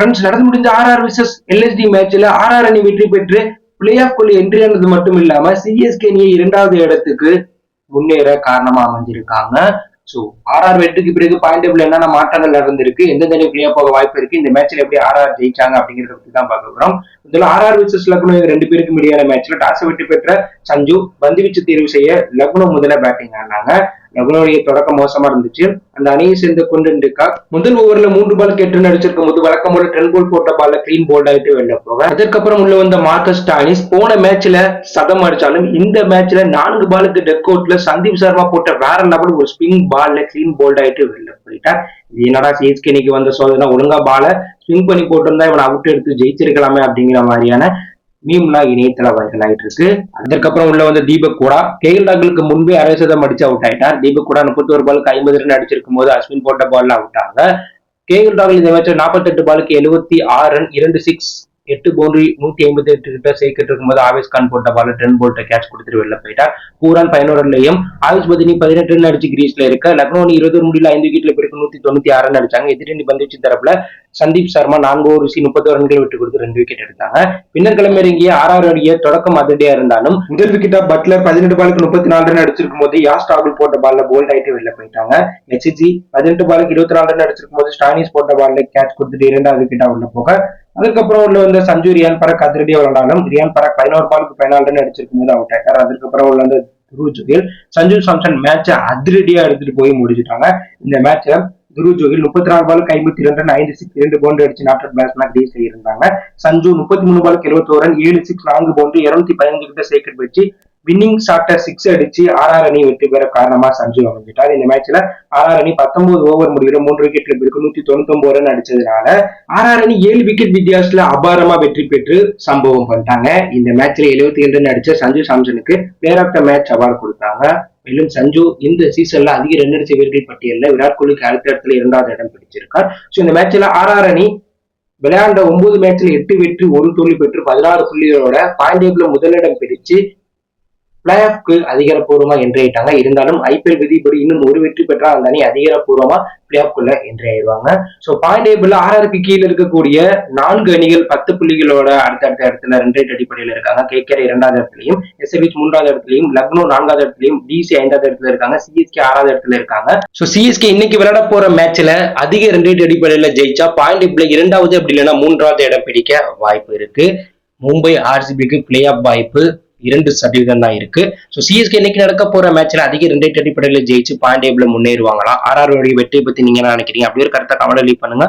Friends நடந்து முடிஞ்ச RR versus LSG மேட்ச்ல ஆர்ஆர் அணி வெற்றி பெற்று பிளே ஆஃப் குழு என்ட்ரி ஆனது மட்டும் இல்லாம சிஎஸ்கே அணியை இரண்டாவது இடத்துக்கு முன்னேற காரணமா அமைஞ்சிருக்காங்க. சோ ஆர்ஆர் வெற்றிக்கு பிறகு பாயிண்ட் டேபிள் என்னென்ன மாற்றங்கள் நடந்திருக்கு எந்தெந்த அணி பிளே போக வாய்ப்பு இருக்கு இந்த மேட்ச்ல எப்படி ஆர்ஆர் ஜெயிச்சாங்க அப்படிங்கறத பத்தி தான் பார்க்க போறோம். இதுல ஆர்ஆர் விசஸ் லக்னோ ரெண்டு பேருக்கு இடையான மேட்ச்ல டாஸ் வெற்றி பெற்ற சஞ்சு பந்து வீச்சு தேர்வு செய்ய லக்னோ முதல்ல பேட்டிங் ஆனாங்க. லக்னோடைய தொடக்கம் மோசமா இருந்துச்சு? அந்த அணியை சேர்ந்த குண்டன்டிக்கா முதல் ஓவர்ல மூன்று பால் கெட்டு நடிச்சிருக்கும் போது வழக்கம் போல டென் போல் போட்ட பால்ல கிளீன் போல்ட் ஆயிட்டு வெளில போக. அதற்கப்புறம் உள்ள வந்த மார்க்கஸ் டானிஸ் போன மேட்ச்ல சதம் அடிச்சாலும் இந்த மேட்ச்ல நான்கு பாலுக்கு டெக் அவுட்ல சந்தீப் சர்மா போட்ட வேற லெவல் ஒரு ஸ்பின் பால்ல கிளீன் போல்ட் ஆயிட்டு வெளில போயிட்டார். இது என்னடா சிஎஸ்கே இன்னைக்கு வந்த சோதனை? ஒழுங்கா பால ஸ்விங் பண்ணி போட்டிருந்தா இவனை அவுட் எடுத்து ஜெயிச்சிருக்கலாமே அப்படிங்கிற மாதிரியான மீம்லாம் இணையத்துல வைரல் ஆயிட்டு இருக்கு அதுக்கப்புறம் உள்ள வந்து தீபக் கூடா. கேஎல் ராகுலுக்கு முன்பே அரை சதம் அடிச்சு அவுட் ஆயிட்டார். தீபக் கூடா முப்பத்தோரு பாலுக்கு ஐம்பது ரன் அடிச்சிருக்கும் போது அஸ்வின் போட்ட பால்ல அவுட் ஆக கேஎல் ராகுல் இந்த மேட்ச் நாற்பத்தெட்டு பாலுக்கு எழுபத்தி ஆறு ரன் இரண்டு சிக்ஸ் எட்டு பவுண்டரி நூத்தி ஐம்பத்தி எட்டு கிட்ட சேர்க்கிட்டு இருக்கும்போது ஆவேஸ் கான் போட்ட பால டென் போல்ட்ட கேட்ச் கொடுத்துட்டு வெளில போயிட்டார் பூரான் பதினோரு ரன்லையும் ஆவேஸ் பதினி பதினெட்டு ரன் அடிச்சு கிரீஸ்ல இருக்க. லக்னோனி இருபது இருபது முடியல ஐந்து விக்கெட்ல பிறகு நூத்தி தொண்ணூத்தி ஆறு ரன் அடிச்சாங்க. எதிரணி பந்துச்சு தரப்புல சந்தீப் சர்மா நான்கு ஓவர் வீசி முப்பத்தோரு ரன்கள் விட்டு கொடுத்து ரெண்டு விக்கெட் எடுத்தாங்க. பின்னர் கிளம்பிறங்கிய ஆறாறு அடிய தொடக்கம் அதிரடியா இருந்தாலும் முதல் விக்கெட்டா பட்லர் பதினெட்டு பாலுக்கு முப்பத்தி நாலு ரன் அடிச்சிருக்கும் போது யாஸ் ராகுல் போட்ட பால்ல போல்ட் ஆயிட்டு வெளில போயிட்டாங்க. எச்ஜி பதினெட்டு பாலுக்கு இருபத்தி நாலு ரன் அடிச்சிருக்கும் போது ஸ்டானிஸ் போட்ட பால்ல கேட்ச் கொடுத்துட்டு இரண்டாவது விக்கெட்டா உள்ள போக அதுக்கப்புறம் உள்ள வந்து சஞ்சு ரியான் பரக் அதிரடியா விளையாடாலும் ரியான் பரக் பதினோரு பாலுக்கு பதினாலு ரன் அடிச்சிருக்கும் போது அவுட் ஆயிட்டார். அதுக்கப்புறம் உள்ள வந்து துருவ் ஜோகில் சஞ்சு சாம்சன் மேட்சை அதிரடியா எடுத்துட்டு போய் முடிச்சுட்டாங்க. இந்த மேட்ச்ல துருவ் ஜோகில் முப்பத்தி நாலு பாலுக்கு ஐம்பத்தி ரெண்டு ரன் ஐந்து சிக்ஸ் இரண்டு பவுண்டரி அடிச்சு நாட்டட் பேட்ஸ்மேன் டீஸ் செய்யிருந்தாங்க சஞ்சு முப்பத்தி மூணு பாலுக்கு எழுபத்தோரு ரன் ஏழு சிக்ஸ் நான்கு பவுண்டரி இருநூத்தி பதினஞ்சு கிட்ட சேக்கெட் வச்சு வின்னிங் ஷாட்டர் சிக்ஸ் அடிச்சு ஆர்ஆர் அணி வெற்றி பெற காரணமா சஞ்சு அமைஞ்சிட்டார். இந்த மேட்ச்ல ஆர்ஆர் அணி பத்தொன்பது ஓவர் முடிவுல மூன்று விக்கெட்ல பிறகு நூத்தி தொண்ணூத்தி ரன் அடிச்சதுனால ஆர்ஆர் அணி ஏழு விக்கெட் வித்தியாசத்துல அபாரமா வெற்றி பெற்று சம்பவம் பண்ணிட்டாங்க. இந்த மேட்ச்ல எழுபத்தி ஏழு ரன் அடிச்ச Sanju சாம்சனுக்கு player of the match award கொடுத்தாங்க. மேலும் சஞ்சு இந்த சீசன்ல அதிக ரன் அடிச்ச வீரர்கள் பட்டியலில் விராட் கோலிக்கு அடுத்த இடத்துல இரண்டாவது இடம் பிடிச்சிருக்கார். ஸோ இந்த மேட்ச்ல ஆர்ஆர் அணி விளையாண்ட ஒன்பது மேட்ச்ல எட்டு வெற்றி ஒரு தோல்வி பெற்று பதினாறு புள்ளிகளோட பாயிண்ட் டேபிள் முதலிடம் பிடிச்சு பிளே ஆஃப்க்கு அதிகாரப்பூர்வமா என்றாயிட்டாங்க இருந்தாலும் ஐபிஎல் விதிப்படி இன்னும் ஒரு வெற்றி பெற்றால் அந்த அணி அதிகாரப்பூர்வமா பிளே ஆஃப்குள்ள என்ட்ரி ஸோ பாயிண்ட் டேபிள்ல ஆறாருக்கு கீழே இருக்கக்கூடிய நான்கு அணிகள் பத்து புள்ளிகளோட அடுத்தடுத்த இடத்துல ரெண்டு ரேட் அடிப்படையில் இருக்காங்க. கேகேஆர் இரண்டாவது இடத்துலையும் எஸ்எபிச் மூன்றாவது இடத்துலையும் லக்னோ நான்காவது இடத்துலையும் டிசி ஐந்தாவது இடத்துல இருக்காங்க. சிஎஸ்கே ஆறாவது இடத்துல இருக்காங்க. ஸோ சிஎஸ்கே இன்னைக்கு விளையாட போற மேட்ச்ல அதிக ரெண்டு ரேட் அடிப்படையில் ஜெயிச்சா பாயிண்ட் டேபிள்ல இரண்டாவது அப்படி இல்லைன்னா மூன்றாவது இடம் பிடிக்க வாய்ப்பு இருக்கு. மும்பை ஆர்சிபிக்கு பிளே ஆஃப் வாய்ப்பு இரண்டு சதவீதம் தான் இருக்கு. ஸோ சிஎஸ்கே இன்னைக்கு நடக்க போற மேட்ச்ல அதிக ரெண்டு அடிப்படையில் ஜெயிச்சு பாயிண்ட் டேபிள் முன்னேறுவாங்களா? ஆர்ஆர் வெற்றியை பத்தி நீங்க என்ன நினைக்கிறீங்க? அப்படி ஒரு கருத்தை கவலை பண்ணுங்க.